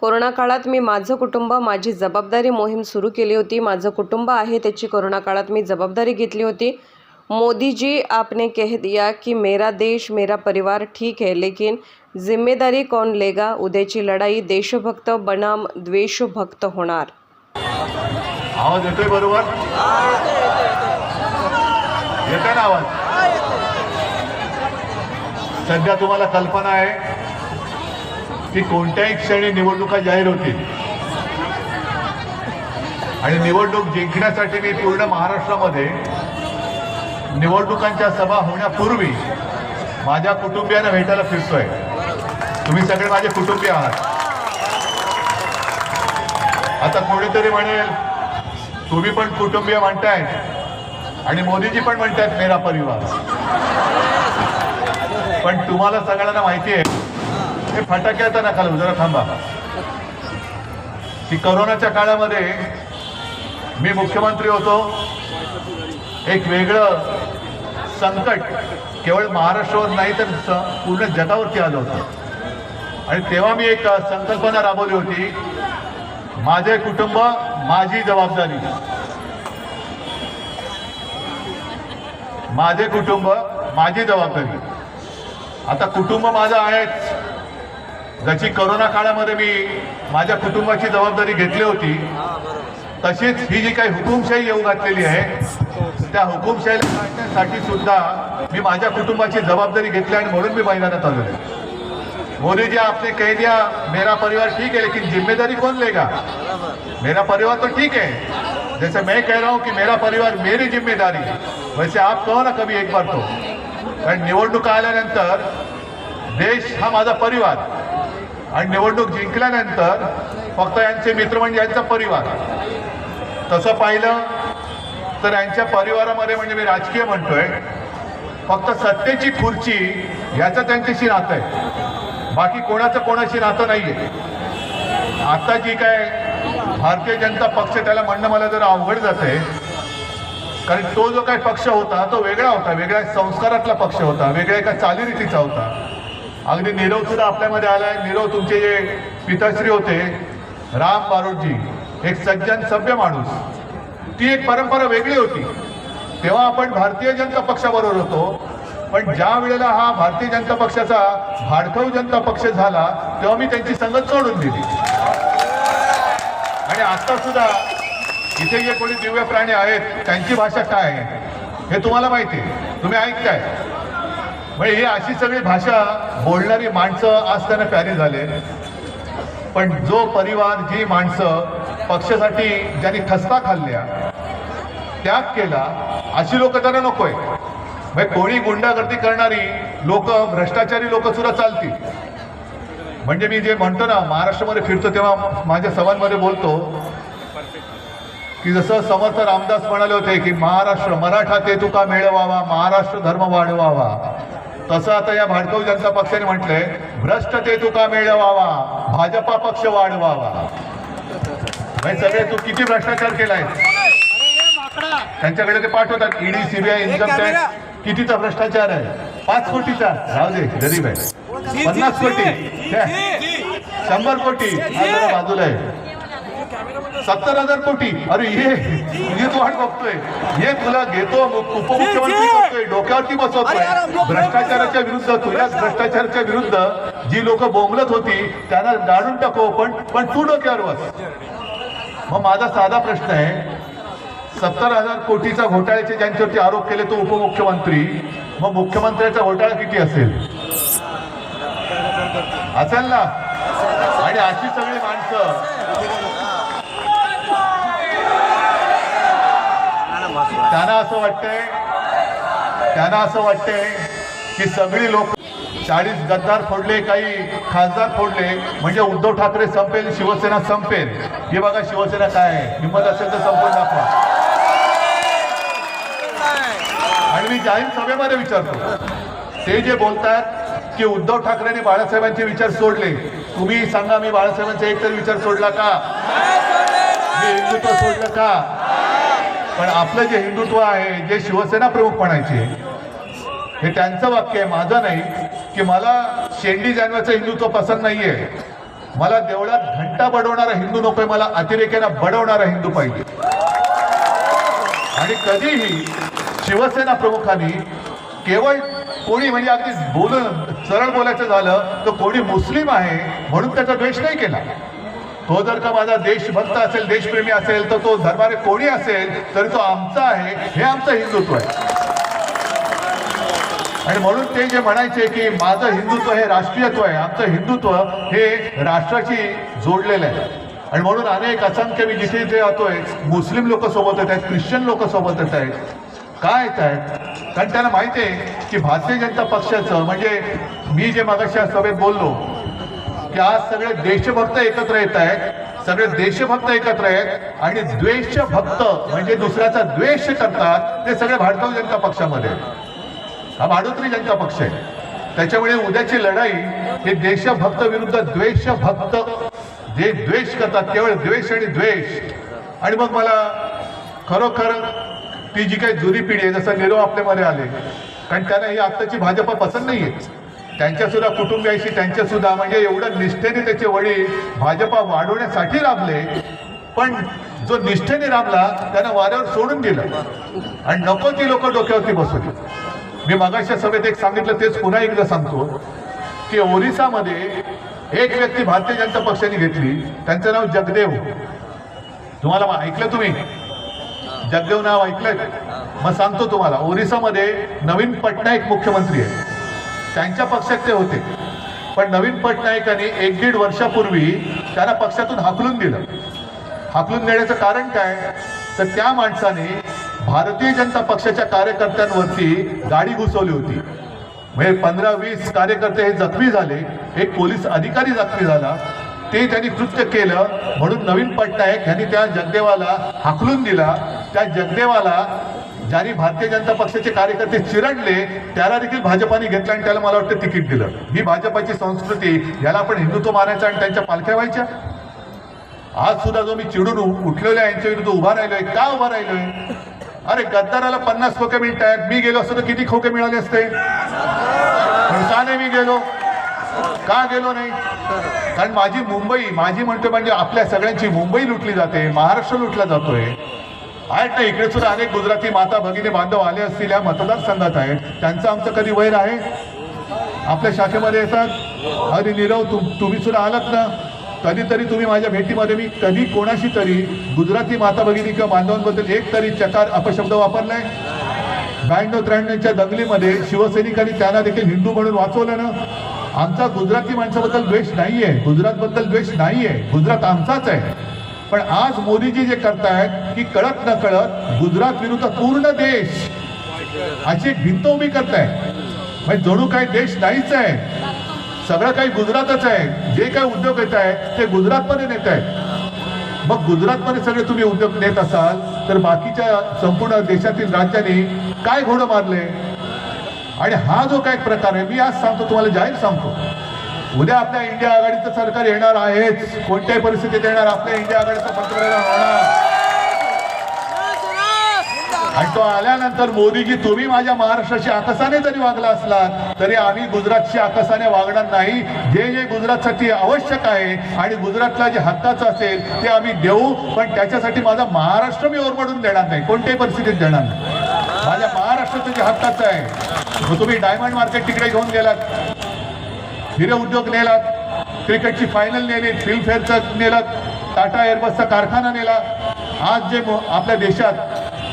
Corona काळात मी माझं कुटुंब माझी जबाबदारी मोहीम सुरू केली होती. माझं कुटुंब आहे त्याची कोरोना काळात मी जबाबदारी घेतली होती. मोदी जी आपने कह दिया की मेरा देश मेरा परिवार ठीक है लेकिन जिम्मेदारी कौन लेगा? उद्याची लढाई देशभक्त बनाम द्वेषभक्त होणार. आवाज येतोय बरोबर? येतोय ना आवाज? सध्या तुम्हाला कल्पना आहे की कोणत्याही क्षणी निवडणुका जाहीर होतील. आणि निवडणूक जिंकण्यासाठी मी पूर्ण महाराष्ट्रामध्ये निवडणुकांच्या सभा होण्यापूर्वी माझ्या कुटुंबियांना भेटायला फिरतोय. तुम्ही सगळे माझे कुटुंबीय आहात. आता कोणीतरी म्हणेल तुम्ही पण कुटुंबीय म्हणताय आणि मोदीजी पण म्हणतायत मेरा परिवार. पण तुम्हाला सगळ्यांना माहिती आहे हे फटाके आता नका लावू, जरा थांबा. की करोनाच्या काळामध्ये मी मुख्यमंत्री होतो. एक वेगळं संकट केवळ महाराष्ट्रावर नाही तर पूर्ण जगावरती आलं होतं. आणि तेव्हा मी एक संकल्पना राबवली होती. माझे कुटुंब माझी जबाबदारी. माझे कुटुंब माझी जबाबदारी. आता कुटुंब माझं आहेच. जशी करोना काळामध्ये मी माझ्या कुटुंबाची जबाबदारी घेतली होती तशीच ही जी काही हुकुमशाही येऊ घातलेली आहे त्या हुकुमशाहीसाठी सुद्धा मी माझ्या कुटुंबाची जबाबदारी घेतली आणि म्हणून मी मैदानात आलो. आहे मोदी जी आपने कह दिया मेरा परिवार ठीक है लेकिन जिम्मेदारी कौन लेगा? मेरा परिवार तो ठीक है। जैसे मैं कह रहा हूं कि मेरा परिवार मेरी जिम्मेदारी वैसे आप कहो ना कभी एक बार तो? कारण निवडणुका आल्यानंतर देश हा माझा परिवार आणि निवडणूक जिंकल्यानंतर फक्त यांचे मित्र म्हणजे यांचा परिवार. तसं पाहिलं तर यांच्या परिवारामध्ये म्हणजे मी राजकीय म्हणतोय फक्त सत्तेची खुर्ची ह्याचं त्यांच्याशी नातं आहे. बाकी कोणाचं कोणाशी नातं नाही आहे आता जी काय भारतीय जनता पक्ष त्याला म्हणणं मला जरा अवघड जाते. कारण तो जो काही पक्ष होता तो वेगळा होता. वेगळ्या संस्कारातला पक्ष होता. वेगळ्या एका चालीरीतीचा होता. अगदी नीरव सुद्धा आपल्यामध्ये आलाय. नीरव तुमचे जे पिताश्री होते राम बारोटजी एक सज्जन सभ्य माणूस. ती एक परंपरा वेगळी होती. तेव्हा आपण भारतीय जनता पक्षाबरोबर होतो. पण ज्या वेळेला हा भारतीय जनता पक्षाचा भाडखव जनता पक्ष झाला तेव्हा मी त्यांची संगत सोडून दिली. आणि आता सुद्धा इथे जे कोणी दिव्य प्राणी आहेत त्यांची भाषा काय आहे हे तुम्हाला माहिती आहे. तुम्ही ऐकताय. म्हणजे ही अशी सगळी भाषा बोलणारी माणसं आज त्यांना प्यारी झाले. पण जो परिवार जी माणसं पक्षासाठी ज्यांनी ठसका खाल्ल्या त्याग केला अशी लोक त्यांना नकोय. म्हणजे कोणी गुंडागर्दी करणारी लोक भ्रष्टाचारी लोक सुद्धा चालतील. म्हणजे मी जे म्हणतो ना महाराष्ट्रामध्ये फिरतो तेव्हा माझ्या सभांमध्ये बोलतो की जसं समर्थ रामदास म्हणाले होते की महाराष्ट्र मराठा ते तुका मिळवावा महाराष्ट्र धर्म वाढवावा. तसं आता या भाडकव जनता पक्षाने म्हटलंय भ्रष्ट ते तुका मिळवावा भाजपा पक्ष वाढवावा. म्हणजे सगळे तू किती भ्रष्टाचार केलाय? त्यांच्याकडे ते पाठवतात ईडी सीबीआय इन्कम टॅक्स. कितीचा भ्रष्टाचार आहे? पाच कोटीचा. राहू दे गरीब आहे. पन्नास कोटी. शंभर कोटी. बाजूला आहे. सत्तर हजार कोटी. अरे ये तू वाट बघतोय. ये तुला घेतो उपमुख्यमंत्री करतोय डोक्यावरती बसवतोय. भ्रष्टाचाराच्या विरुद्ध तुझ्याच भ्रष्टाचाराच्या विरुद्ध जी लोक बोंबलत होती त्यांना डाळून टाको पण पण तू डोक्यावर बस. मग माझा साधा प्रश्न आहे सत्तर हजार कोटीचा घोटाळ्याचे ज्यांच्यावरती आरोप केले तो उपमुख्यमंत्री मग मुख्यमंत्र्याचा घोटाळा किती असेल? असेल ना? आणि अशी सगळी माणसं. त्यांना असं वाटतंय त्यांना असं वाटतंय की सगळी लोक चाळीस गद्दार फोडले काही खासदार फोडले म्हणजे उद्धव ठाकरे संपेल शिवसेना संपेल. हे बघा शिवसेना काय आहे. हिंमत असेल तर संपून दाखवा. आणि मी जाहीर सभेमध्ये विचारतो ते जे बोलतात की उद्धव ठाकरेंनी बाळासाहेबांचे विचार सोडले तुम्ही सांगा मी बाळासाहेबांचा एकतरी विचार सोडला का? मी हिंदुत्व सोडलं का? पण आपलं जे हिंदुत्व आहे जे शिवसेना प्रमुख म्हणायचे हे त्यांचं वाक्य आहे माझं नाही की मला शेंडी जानवाचं हिंदुत्व पसंत नाहीये. मला देवळात घंटा बडवणारा हिंदू नकोय मला अतिरेक्यानं बडवणारा हिंदू पाहिजे. आणि कधीही शिवसेना प्रमुखांनी केवळ कोणी म्हणजे अगदी बोलून सरळ बोलायचं झालं तर कोणी मुस्लिम आहे म्हणून त्याचा द्वेष नाही केला. तो जर का माझा देशभक्त असेल देशप्रेमी असेल तर तो धर्माने कोणी असेल तरी तो आमचा आहे हे आमचं हिंदुत्व आहे. आणि म्हणून ते जे म्हणायचे की माझं हिंदुत्व हे राष्ट्रीयत्व आहे आमचं हिंदुत्व हे राष्ट्राशी जोडलेलं आहे. आणि म्हणून अनेक असंख्य मी जिथे जे जातोय मुस्लिम लोक सोबत येत आहेत ख्रिश्चन लोक सोबत येत आहेत. काय येत आहेत? कारण त्यांना माहिती आहे की भारतीय जनता पक्षाचं म्हणजे मी जे मागाशी सभेत बोललो की आज सगळे देशभक्त एकत्र येत आहेत? सगळे देशभक्त एकत्र आहेत आणि द्वेष भक्त म्हणजे दुसऱ्याचा द्वेष करतात ते सगळे भारतीय जनता पक्षामध्ये. आहेत. हा भाडोत्री जनता पक्ष आहे. त्याच्यामुळे उद्याची लढाई हे देशभक्त विरुद्ध द्वेष भक्त जे द्वेष करतात केवळ द्वेष आणि द्वेष. आणि मग मला खरोखर ती जी काही जुरी पिढी आहे जसं निरो आपल्यामध्ये आले कारण त्यांना ही आत्ताची भाजपा पसंत नाही त्यांच्यासुद्धा त्यांच्या सुद्धा कुटुंबियाशी त्यांच्या सुद्धा म्हणजे एवढं निष्ठेने त्याचे वडील भाजपा वाढवण्यासाठी राबले. पण जो निष्ठेने राबला त्यानं वाऱ्यावर सोडून दिलं. आणि नको ती लोक डोक्यावरती बसवली मी मगाच्या सभेत एक सांगितलं तेच पुन्हा एकदा सांगतो की ओरिसामध्ये एक व्यक्ती भारतीय जनता पक्षाने घेतली. त्यांचं नाव जगदेव. तुम्हाला ऐकलं तुम्ही? जगदेव नाव ऐकलंय? मग सांगतो तुम्हाला ओरिसामध्ये नवीन पटनायक मुख्यमंत्री आहे त्यांच्या पक्षात ते होते. पण नवीन पटनायकांनी एक दीड वर्षापूर्वी त्याला पक्षातून हाकलून दिलं. हाकलून देण्याचं कारण काय? तर त्या माणसाने भारतीय जनता पक्षाच्या कार्यकर्त्यांवरती गाडी घुसवली होती. म्हणजे पंधरा वीस कार्यकर्ते हे जखमी झाले एक पोलीस अधिकारी जखमी झाला ते त्यांनी कृत्य केलं म्हणून नवीन पटनायक यांनी त्या जगदेवाला हाकलून दिला. त्या जगदेवाला ज्यांनी भारतीय जनता पक्षाचे कार्यकर्ते चिरडले त्याला देखील भाजपाने घेतलं आणि त्याला मला वाटतं तिकीट दिलं. ही भाजपाची संस्कृती याला आपण हिंदुत्व मानायचं आणि त्यांच्या पालख्या व्हायच्या. आज सुद्धा जो मी चिडून उठलेल्या उठलेलो आहे यांच्या विरुद्ध उभा राहिलोय का उभा राहिलोय? अरे गद्दाराला पन्नास खोके मिळतात मी गेलो असतो तर किती खोके मिळाले असते? पण का नाही मी गेलो? का गेलो नाही? कारण माझी मुंबई माझी म्हणतो म्हणजे आपल्या सगळ्यांची मुंबई लुटली जाते महाराष्ट्र लुटला जातोय. आहेत ना इकडे सुद्धा अनेक गुजराती माता भगिनी बांधव आले असतील या मतदारसंघात आहेत. त्यांचं आमचं कधी वैर आहे? आपल्या शाखेमध्ये येतात? अरे नीरव तुम तुम्ही सुद्धा आलात ना? कधीतरी तुम्ही माझ्या भेटीमध्ये मी कधी कोणाशी तरी गुजराती माता भगिनी किंवा बांधवांबद्दल एक तरी चकार अपशब्द वापरलाय? ब्याण्णव त्र्याण्णवच्या दंगलीमध्ये शिवसैनिकांनी त्यांना देखील हिंदू म्हणून वाचवलं ना? आमचा गुजराती माणसाबद्दल द्वेष नाहीये. गुजरातबद्दल द्वेष नाहीये. गुजरात आमचाच आहे. पण आज मोदीजी जे करतायत की कळत न कळत गुजरात विरुद्ध पूर्ण देश अशी भिंत उभी करताय म्हणजे जणू काही देश नाहीच आहे. सगळं काही गुजरातच आहे. जे काही उद्योग येत आहे ते गुजरातमध्ये नेत आहेत. मग गुजरातमध्ये सगळे तुम्ही उद्योग नेत असाल तर बाकीच्या संपूर्ण देशातील राज्यांनी काय घोडं मारले? आणि हा जो काय प्रकार आहे मी आज सांगतो तुम्हाला जाहीर सांगतो. उद्या आपल्या इंडिया आघाडीचं सरकार येणार आहेच. कोणत्याही परिस्थितीत येणार आपल्या इंडिया आघाडीचं पंतप्रधान होणार. आणि तो आल्यानंतर मोदीजी तुम्ही माझ्या महाराष्ट्राशी आकसाने जरी वागला असलात तरी आम्ही गुजरातशी आकसाने वागणार नाही. जे जे गुजरातसाठी आवश्यक आहे आणि गुजरातला जे हक्काचं असेल ते आम्ही देऊ पण त्याच्यासाठी माझा महाराष्ट्र मी ओरमडून देणार नाही. कोणत्याही परिस्थितीत देणार नाही. माझ्या महाराष्ट्राचं जे हक्काचं आहे मग तुम्ही डायमंड मार्केट तिकडे घेऊन गेलात. हिरे उद्योग नेलात. क्रिकेटची फायनल नेली फिल्मफेअरचं नेलात. टाटा एअरबसचा कारखाना नेला आज जे आपल्या देशात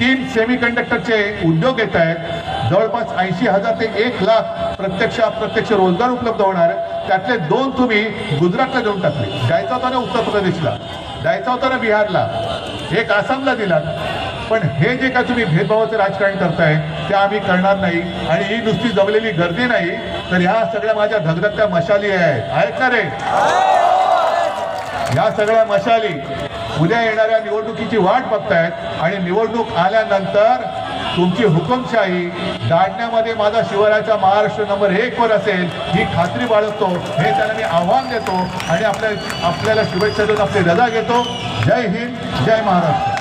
तीन सेमी कंडक्टरचे उद्योग येत आहेत जवळपास ऐंशी हजार ते एक लाख प्रत्यक्ष अप्रत्यक्ष रोजगार उपलब्ध होणार त्यातले दोन तुम्ही गुजरातला देऊन टाकले. द्यायचा होता ना उत्तर प्रदेशला. द्यायचा होता ना बिहारला. एक आसामला दिलात. पण हे जे काय तुम्ही भेदभावाचं राजकारण करताय त्या आम्ही करणार नाही. आणि ही नुसती जमलेली गर्दी नाही तर ह्या सगळ्या माझ्या धगधगत्या मशाली आहेत. आहेत ना रे? या सगळ्या मशाली उद्या येणाऱ्या निवडणुकीची वाट बघतायत आणि निवडणूक आल्यानंतर तुमची हुकुमशाही दाटण्यामध्ये माझा शिवरायाचा महाराष्ट्र नंबर एक वर असेल ही खात्री बाळगतो हे त्यांना मी आव्हान देतो आणि आपल्या आपल्याला शुभेच्छा देऊन आपली रजा घेतो. जय हिंद जय महाराष्ट्र.